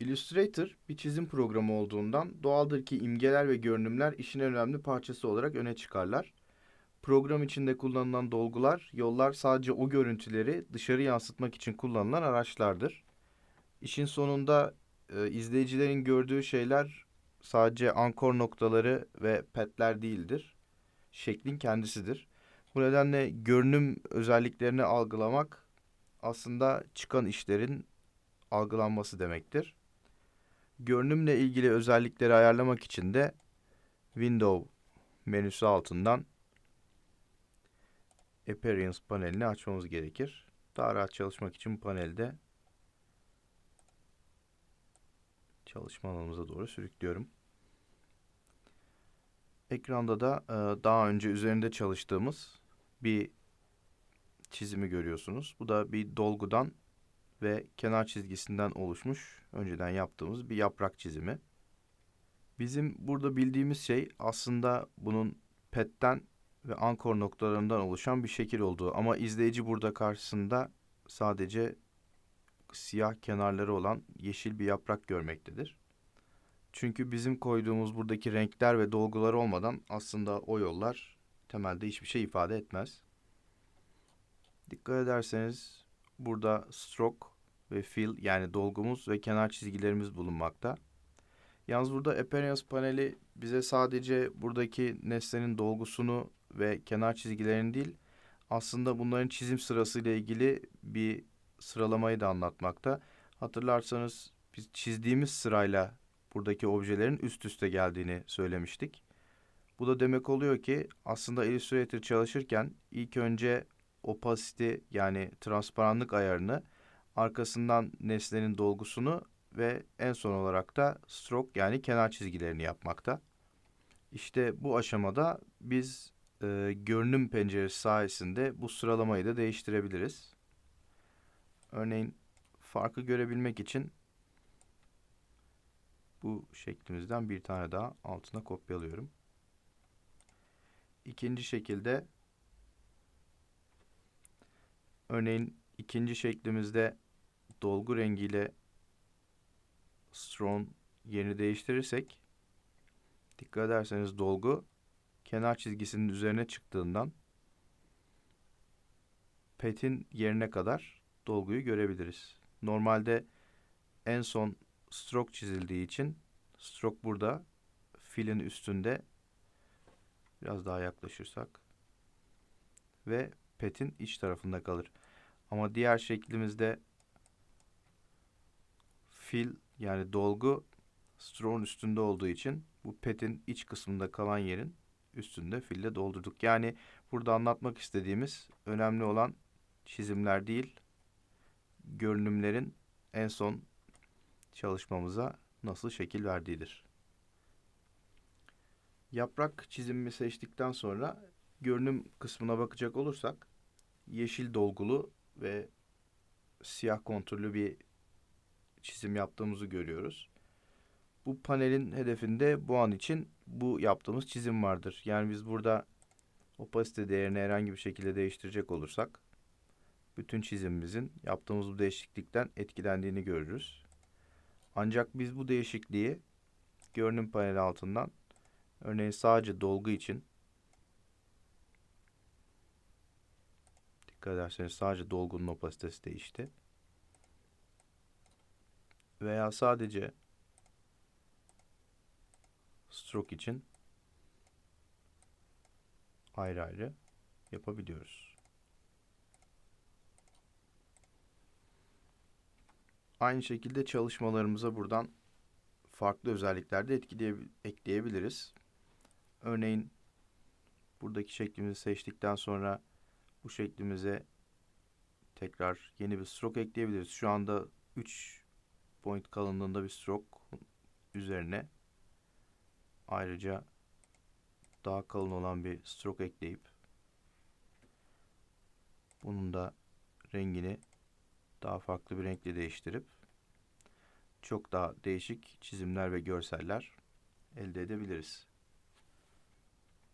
Illustrator bir çizim programı olduğundan doğaldır ki imgeler ve görünümler işin önemli parçası olarak öne çıkarlar. Program içinde kullanılan dolgular, yollar sadece o görüntüleri dışarı yansıtmak için kullanılan araçlardır. İşin sonunda e, izleyicilerin gördüğü şeyler sadece ankor noktaları ve petler değildir. Şeklin kendisidir. Bu nedenle görünüm özelliklerini algılamak aslında çıkan işlerin algılanması demektir. Görünümle ilgili özellikleri ayarlamak için de Window menüsü altından Appearance panelini açmamız gerekir. Daha rahat çalışmak için panelde çalışma alanımıza doğru sürüklüyorum. Ekranda da e, daha önce üzerinde çalıştığımız bir çizimi görüyorsunuz. Bu da bir dolgudan ve kenar çizgisinden oluşmuş önceden yaptığımız bir yaprak çizimi. Bizim burada bildiğimiz şey aslında bunun petten ve ankor noktalarından oluşan bir şekil olduğu ama izleyici burada karşısında sadece siyah kenarları olan yeşil bir yaprak görmektedir. Çünkü bizim koyduğumuz buradaki renkler ve dolgular olmadan aslında o yollar temelde hiçbir şey ifade etmez. Dikkat ederseniz burada stroke ve fill yani dolgumuz ve kenar çizgilerimiz bulunmakta. Yalnız burada Appearance paneli bize sadece buradaki nesnenin dolgusunu ve kenar çizgilerini değil, aslında bunların çizim sırasıyla ilgili bir sıralamayı da anlatmakta. Hatırlarsanız biz çizdiğimiz sırayla buradaki objelerin üst üste geldiğini söylemiştik. Bu da demek oluyor ki aslında Illustrator çalışırken ilk önce opacity yani transparanlık ayarını, arkasından nesnenin dolgusunu ve en son olarak da stroke yani kenar çizgilerini yapmakta. İşte bu aşamada biz e, görünüm penceresi sayesinde bu sıralamayı da değiştirebiliriz. Örneğin farkı görebilmek için bu şeklimizden bir tane daha altına kopyalıyorum. İkinci şekilde örneğin ikinci şeklimizde dolgu rengiyle strong yerini değiştirirsek dikkat ederseniz dolgu kenar çizgisinin üzerine çıktığından petin yerine kadar dolguyu görebiliriz. Normalde en son stroke çizildiği için stroke burada filin üstünde biraz daha yaklaşırsak ve petin iç tarafında kalır. Ama diğer şeklimizde fil yani dolgu stroke'un üstünde olduğu için bu petin iç kısmında kalan yerin üstünde fille doldurduk. Yani burada anlatmak istediğimiz önemli olan çizimler değil, görünümlerin en son çalışmamıza nasıl şekil verdiğidir. Yaprak çizimimi seçtikten sonra görünüm kısmına bakacak olursak yeşil dolgulu ve siyah konturlu bir çizim yaptığımızı görüyoruz. Bu panelin hedefinde bu an için bu yaptığımız çizim vardır. Yani biz burada opasite değerini herhangi bir şekilde değiştirecek olursak bütün çizimimizin yaptığımız bu değişiklikten etkilendiğini görürüz. Ancak biz bu değişikliği görünüm paneli altından örneğin sadece dolgu için dikkat ederseniz sadece dolgunun opasitesi değişti. Veya sadece stroke için ayrı ayrı yapabiliyoruz. Aynı şekilde çalışmalarımıza buradan farklı özellikler de ekleyebiliriz. Örneğin buradaki şeklimizi seçtikten sonra bu şeklimize tekrar yeni bir stroke ekleyebiliriz. Şu anda 3 point kalınlığında bir stroke üzerine ayrıca daha kalın olan bir stroke ekleyip bunun da rengini daha farklı bir renkle değiştirip çok daha değişik çizimler ve görseller elde edebiliriz.